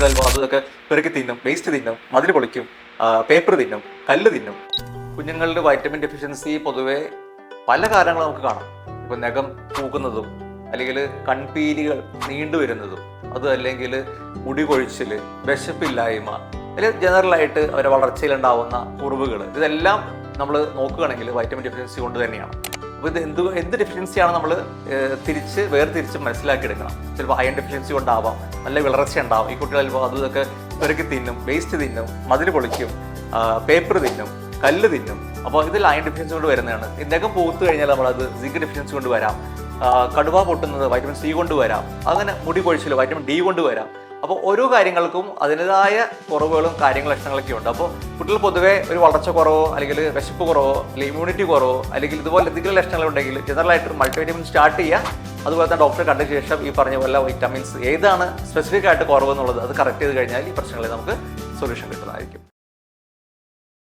കുട്ടികൾ അത് ഇതൊക്കെ പെറുക്കി തിന്നും വേസ്റ്റ് തിന്നും മതിൽ പൊളിക്കും പേപ്പർ തിന്നും കല്ല് തിന്നും. കുഞ്ഞുങ്ങളുടെ വൈറ്റമിൻ ഡെഫിഷ്യൻസി പൊതുവെ പല കാരണങ്ങളും നമുക്ക് കാണാം. ഇപ്പൊ നഖം പൂക്കുന്നതും അല്ലെങ്കിൽ കൺപീലികൾ നീണ്ടുവരുന്നതും അത് അല്ലെങ്കിൽ മുടി കൊഴിച്ചിൽ വിശപ്പില്ലായ്മ അല്ലെങ്കിൽ ജനറലായിട്ട് അവരെ വളർച്ചയിലുണ്ടാവുന്ന കുറവുകൾ ഇതെല്ലാം നമ്മൾ നോക്കുകയാണെങ്കിൽ വൈറ്റമിൻ ഡെഫിഷ്യൻസി കൊണ്ട് തന്നെയാണ്. അപ്പോൾ ഇത് എന്ത് എന്ത് ഡെഫിഷ്യൻസിയാണ് നമ്മൾ തിരിച്ച് വേർതിരിച്ച് മനസ്സിലാക്കിയെടുക്കണം. ചിലപ്പോൾ അയൺ ഡെഫിഷ്യൻസി കൊണ്ടാവാം. നല്ല വിളർച്ച ഉണ്ടാവും. ഈ കുട്ടികൾ ചിലപ്പോൾ അതും ഇതൊക്കെ പെറുക്കി തിന്നും വേസ്റ്റ് തിന്നും മതിൽ പൊളിക്കും പേപ്പർ തിന്നും കല്ല് തിന്നും. അപ്പോൾ ഇതിൽ അയൺ ഡെഫിഷ്യൻസി കൊണ്ട് വരുന്നതാണ്. ഇതിനകം പോത്ത് കഴിഞ്ഞാൽ നമ്മളത് സിങ്ക് ഡെഫിഷ്യൻസി കൊണ്ട് വരാം. കടുവ പൊട്ടുന്നത് വൈറ്റമിൻ സി കൊണ്ട് വരാം. അങ്ങനെ മുടി കൊഴിച്ചിൽ വൈറ്റമിൻ ഡി കൊണ്ട് വരാം. അപ്പോൾ ഓരോ കാര്യങ്ങൾക്കും അതിന്റെതായ കുറവുകളും കാര്യങ്ങൾ ലക്ഷണങ്ങളൊക്കെ ഉണ്ട്. അപ്പോൾ കുട്ടികൾ പൊതുവേ ഒരു വളർച്ച കുറവോ അല്ലെങ്കിൽ വിശപ്പ് കുറവോ അല്ലെങ്കിൽ ഇമ്മ്യൂണിറ്റി കുറവോ അല്ലെങ്കിൽ ഇതുപോലെ എന്തെങ്കിലും ലക്ഷണങ്ങൾ ഉണ്ടെങ്കിൽ ജനറൽ ആയിട്ട് ഒരു മൾട്ടിവിറ്റമിൻ സ്റ്റാർട്ട് ചെയ്യുക. അതുപോലെ തന്നെ ഡോക്ടറെ കണ്ട ശേഷം ഈ പറഞ്ഞ പോലെ വൈറ്റമിൻസ് ഏതാണ് സ്പെസിഫിക് ആയിട്ട് കുറവെന്നുള്ളത് അത് കറക്റ്റ് ചെയ്ത് കഴിഞ്ഞാൽ ഈ പ്രശ്നങ്ങളിൽ നമുക്ക് സൊല്യൂഷൻ കിട്ടുന്നതായിരിക്കും.